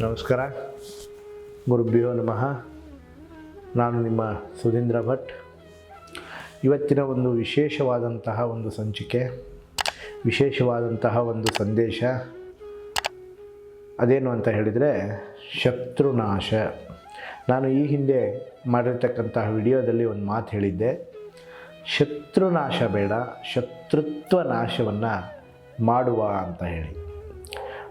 ನಮಸ್ಕಾರ. ಗುರುಭ್ಯೋ ನಮಃ. ನಾನು ನಿಮ್ಮ ಸುಧೀಂದ್ರ ಭಟ್. ಇವತ್ತಿನ ಒಂದು ವಿಶೇಷವಾದಂತಹ ಒಂದು ಸಂಚಿಕೆ, ವಿಶೇಷವಾದಂತಹ ಒಂದು ಸಂದೇಶ. ಅದೇನು ಅಂತ ಹೇಳಿದರೆ, ಶತ್ರುನಾಶ. ನಾನು ಈ ಹಿಂದೆ ಮಾಡಿರ್ತಕ್ಕಂತಹ ವಿಡಿಯೋದಲ್ಲಿ ಒಂದು ಮಾತು ಹೇಳಿದ್ದೆ. ಶತ್ರುನಾಶ ಬೇಡ, ಶತ್ರುತ್ವ ನಾಶವನ್ನು ಮಾಡುವ ಅಂತ ಹೇಳಿ.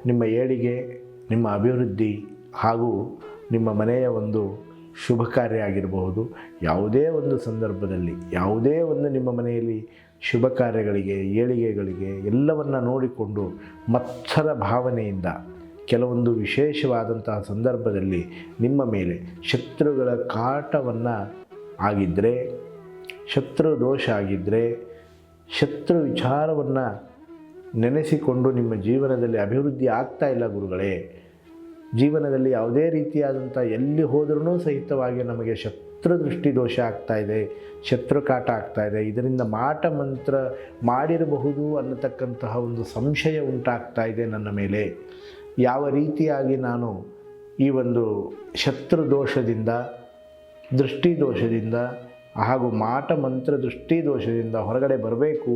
ನಿಮ್ಮ ಏಳಿಗೆ ನಿಮ್ಮ ಅಭಿವೃದ್ಧಿ ಹಾಗೂ ನಿಮ್ಮ ಮನೆಯ ಒಂದು ಶುಭ ಕಾರ್ಯ ಆಗಿರಬಹುದು. ಯಾವುದೇ ಒಂದು ಸಂದರ್ಭದಲ್ಲಿ, ಯಾವುದೇ ಒಂದು ನಿಮ್ಮ ಮನೆಯಲ್ಲಿ ಶುಭ ಕಾರ್ಯಗಳಿಗೆ, ಏಳಿಗೆಗಳಿಗೆ ಎಲ್ಲವನ್ನು ನೋಡಿಕೊಂಡು ಮತ್ಸರ ಭಾವನೆಯಿಂದ ಕೆಲವೊಂದು ವಿಶೇಷವಾದಂತಹ ಸಂದರ್ಭದಲ್ಲಿ ನಿಮ್ಮ ಮೇಲೆ ಶತ್ರುಗಳ ಕಾಟವನ್ನು ಆಗಿದ್ದರೆ ಶತ್ರು ದೋಷ ಆಗಿದ್ದರೆ ಶತ್ರು ವಿಚಾರವನ್ನು ನೆನೆಸಿಕೊಂಡು ನಿಮ್ಮ ಜೀವನದಲ್ಲಿ ಅಭಿವೃದ್ಧಿ ಆಗ್ತಾ ಇಲ್ಲ ಗುರುಗಳೇ ಜೀವನದಲ್ಲಿ ಯಾವುದೇ ರೀತಿಯಾದಂಥ ಎಲ್ಲಿ ಹೋದ್ರೂ ಸಹಿತವಾಗಿ ನಮಗೆ ಶತ್ರು ದೃಷ್ಟಿ ದೋಷ ಆಗ್ತಾ ಇದೆ, ಶತ್ರು ಕಾಟ ಆಗ್ತಾ ಇದೆ. ಇದರಿಂದ ಮಾಟ ಮಂತ್ರ ಮಾಡಿರಬಹುದು ಅನ್ನತಕ್ಕಂತಹ ಒಂದು ಸಂಶಯ ಉಂಟಾಗ್ತಾ ಇದೆ ನನ್ನ ಮೇಲೆ. ಯಾವ ರೀತಿಯಾಗಿ ನಾನು ಈ ಒಂದು ಶತ್ರು ದೋಷದಿಂದ, ದೃಷ್ಟಿ ದೋಷದಿಂದ ಹಾಗೂ ಮಾಟ ಮಂತ್ರ ದೃಷ್ಟಿ ದೋಷದಿಂದ ಹೊರಗಡೆ ಬರಬೇಕು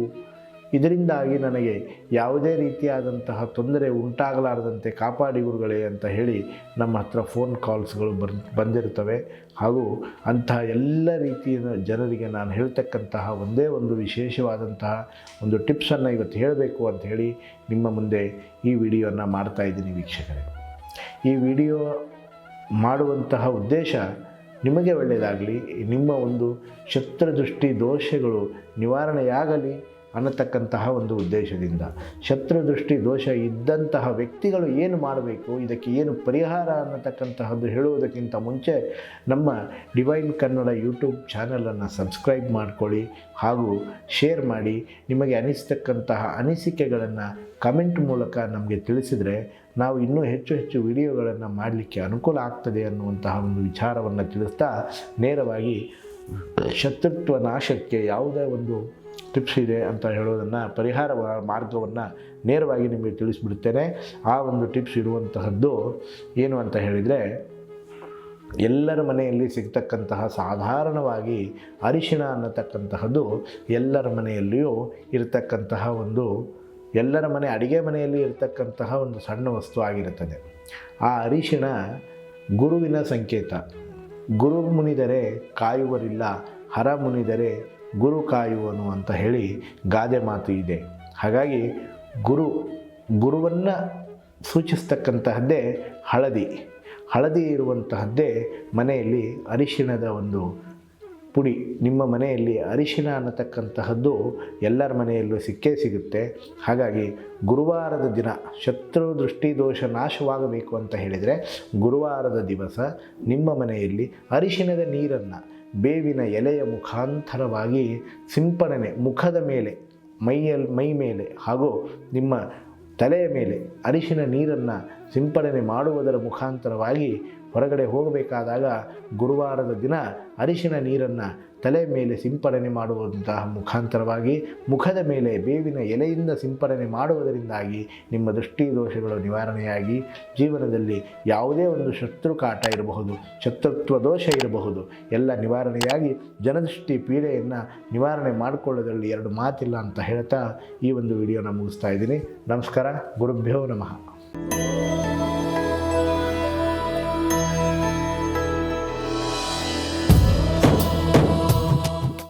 ಇದರಿಂದಾಗಿ ನನಗೆ ಯಾವುದೇ ರೀತಿಯಾದಂತಹ ತೊಂದರೆ ಉಂಟಾಗಲಾರದಂತೆ ಕಾಪಾಡಿ ಗುರುಗಳೇ ಅಂತ ಹೇಳಿ ನಮ್ಮ ಹತ್ರ ಫೋನ್ ಕಾಲ್ಸ್ಗಳು ಬರ್ ಬಂದಿರುತ್ತವೆ. ಹಾಗೂ ಅಂತಹ ಎಲ್ಲ ರೀತಿಯ ಜನರಿಗೆ ನಾನು ಹೇಳ್ತಕ್ಕಂತಹ ಒಂದೇ ಒಂದು ವಿಶೇಷವಾದಂತಹ ಒಂದು ಟಿಪ್ಸನ್ನು ಇವತ್ತು ಹೇಳಬೇಕು ಅಂತ ಹೇಳಿ ನಿಮ್ಮ ಮುಂದೆ ಈ ವಿಡಿಯೋನ ಮಾಡ್ತಾ ಇದ್ದೀನಿ ವೀಕ್ಷಕರೇ. ಈ ವಿಡಿಯೋ ಮಾಡುವಂತಹ ಉದ್ದೇಶ ನಿಮಗೆ ಒಳ್ಳೆಯದಾಗಲಿ, ನಿಮ್ಮ ಒಂದು ಶತ್ರುದೃಷ್ಟಿ ದೋಷಗಳು ನಿವಾರಣೆಯಾಗಲಿ ಅನ್ನತಕ್ಕಂತಹ ಒಂದು ಉದ್ದೇಶದಿಂದ. ಶತ್ರುದೃಷ್ಟಿ ದೋಷ ಇದ್ದಂತಹ ವ್ಯಕ್ತಿಗಳು ಏನು ಮಾಡಬೇಕು, ಇದಕ್ಕೆ ಏನು ಪರಿಹಾರ ಅನ್ನತಕ್ಕಂತಹದ್ದು ಹೇಳುವುದಕ್ಕಿಂತ ಮುಂಚೆ ನಮ್ಮ ಡಿವೈನ್ ಕನ್ನಡ ಯೂಟ್ಯೂಬ್ ಚಾನಲನ್ನು ಸಬ್ಸ್ಕ್ರೈಬ್ ಮಾಡಿಕೊಳ್ಳಿ ಹಾಗೂ ಶೇರ್ ಮಾಡಿ. ನಿಮಗೆ ಅನಿಸ್ತಕ್ಕಂತಹ ಅನಿಸಿಕೆಗಳನ್ನು ಕಮೆಂಟ್ ಮೂಲಕ ನಮಗೆ ತಿಳಿಸಿದರೆ ನಾವು ಇನ್ನೂ ಹೆಚ್ಚು ಹೆಚ್ಚು ವಿಡಿಯೋಗಳನ್ನು ಮಾಡಲಿಕ್ಕೆ ಅನುಕೂಲ ಆಗ್ತದೆ ಅನ್ನುವಂತಹ ಒಂದು ವಿಚಾರವನ್ನು ತಿಳಿಸ್ತಾ ನೇರವಾಗಿ ಶತ್ರುತ್ವ ನಾಶಕ್ಕೆ ಯಾವುದೇ ಒಂದು ಟಿಪ್ಸ್ ಇದೆ ಅಂತ ಹೇಳೋದನ್ನು, ಪರಿಹಾರ ಮಾರ್ಗವನ್ನು ನೇರವಾಗಿ ನಿಮಗೆ ತಿಳಿಸ್ಬಿಡ್ತೇನೆ. ಆ ಒಂದು ಟಿಪ್ಸ್ ಇರುವಂತಹದ್ದು ಏನು ಅಂತ ಹೇಳಿದರೆ, ಎಲ್ಲರ ಮನೆಯಲ್ಲಿ ಸಿಗ್ತಕ್ಕಂತಹ ಸಾಧಾರಣವಾಗಿ ಅರಿಶಿಣ ಅನ್ನತಕ್ಕಂತಹದ್ದು ಎಲ್ಲರ ಮನೆಯಲ್ಲಿಯೂ ಇರತಕ್ಕಂತಹ ಒಂದು, ಎಲ್ಲರ ಮನೆ ಅಡಿಗೆ ಮನೆಯಲ್ಲಿ ಇರತಕ್ಕಂತಹ ಒಂದು ಸಣ್ಣ ವಸ್ತು ಆಗಿರುತ್ತದೆ. ಆ ಅರಿಶಿಣ ಗುರುವಿನ ಸಂಕೇತ. ಗುರು ಮುನಿದರೆ ಕಾಯುವರಿಲ್ಲ, ಹರ ಮುನಿದರೆ ಗುರು ಕಾಯುವನು ಅಂತ ಹೇಳಿ ಗಾದೆ ಮಾತು ಇದೆ. ಹಾಗಾಗಿ ಗುರು, ಗುರುವನ್ನು ಸೂಚಿಸ್ತಕ್ಕಂತಹದ್ದೇ ಹಳದಿ. ಹಳದಿ ಇರುವಂತಹದ್ದೇ ಮನೆಯಲ್ಲಿ ಅರಿಶಿಣದ ಒಂದು ಪುಡಿ. ನಿಮ್ಮ ಮನೆಯಲ್ಲಿ ಅರಿಶಿಣ ಅನ್ನತಕ್ಕಂತಹದ್ದು ಎಲ್ಲರ ಮನೆಯಲ್ಲೂ ಸಿಕ್ಕೇ ಸಿಗುತ್ತೆ. ಹಾಗಾಗಿ ಗುರುವಾರದ ದಿನ ಶತ್ರು ದೃಷ್ಟಿ ದೋಷ ನಾಶವಾಗಬೇಕು ಅಂತ ಹೇಳಿದರೆ ಗುರುವಾರದ ದಿವಸ ನಿಮ್ಮ ಮನೆಯಲ್ಲಿ ಅರಿಶಿಣದ ನೀರನ್ನು ಬೇವಿನ ಎಲೆಯ ಮುಖಾಂತರವಾಗಿ ಸಿಂಪಡಣೆ ಮುಖದ ಮೇಲೆ ಮೈಯಲ್ಲಿ ಮೈ ಮೇಲೆ ಹಾಗೂ ನಿಮ್ಮ ತಲೆಯ ಮೇಲೆ ಅರಿಶಿನ ನೀರನ್ನು ಸಿಂಪಡಣೆ ಮಾಡುವುದರ ಮುಖಾಂತರವಾಗಿ ಹೊರಗಡೆ ಹೋಗಬೇಕಾದಾಗ ಗುರುವಾರದ ದಿನ ಅರಿಶಿನ ನೀರನ್ನು ತಲೆ ಮೇಲೆ ಸಿಂಪಡಣೆ ಮಾಡುವಂತಹ ಮುಖಾಂತರವಾಗಿ ಮುಖದ ಮೇಲೆ ಬೇವಿನ ಎಲೆಯಿಂದ ಸಿಂಪಡಣೆ ಮಾಡುವುದರಿಂದಾಗಿ ನಿಮ್ಮ ದೃಷ್ಟಿ ದೋಷಗಳು ನಿವಾರಣೆಯಾಗಿ ಜೀವನದಲ್ಲಿ ಯಾವುದೇ ಒಂದು ಶತ್ರು ಕಾಟ ಇರಬಹುದು, ಶತ್ರುತ್ವ ದೋಷ ಇರಬಹುದು, ಎಲ್ಲ ನಿವಾರಣೆಯಾಗಿ ಜನದೃಷ್ಟಿ ಪೀಡೆಯನ್ನು ನಿವಾರಣೆ ಮಾಡಿಕೊಳ್ಳೋದರಲ್ಲಿ ಎರಡು ಮಾತಿಲ್ಲ ಅಂತ ಹೇಳ್ತಾ ಈ ಒಂದು ವಿಡಿಯೋನ ಮುಗಿಸ್ತಾ ಇದ್ದೀನಿ. ನಮಸ್ಕಾರ, ಗುರುಭ್ಯೋ ನಮಃ. Oh.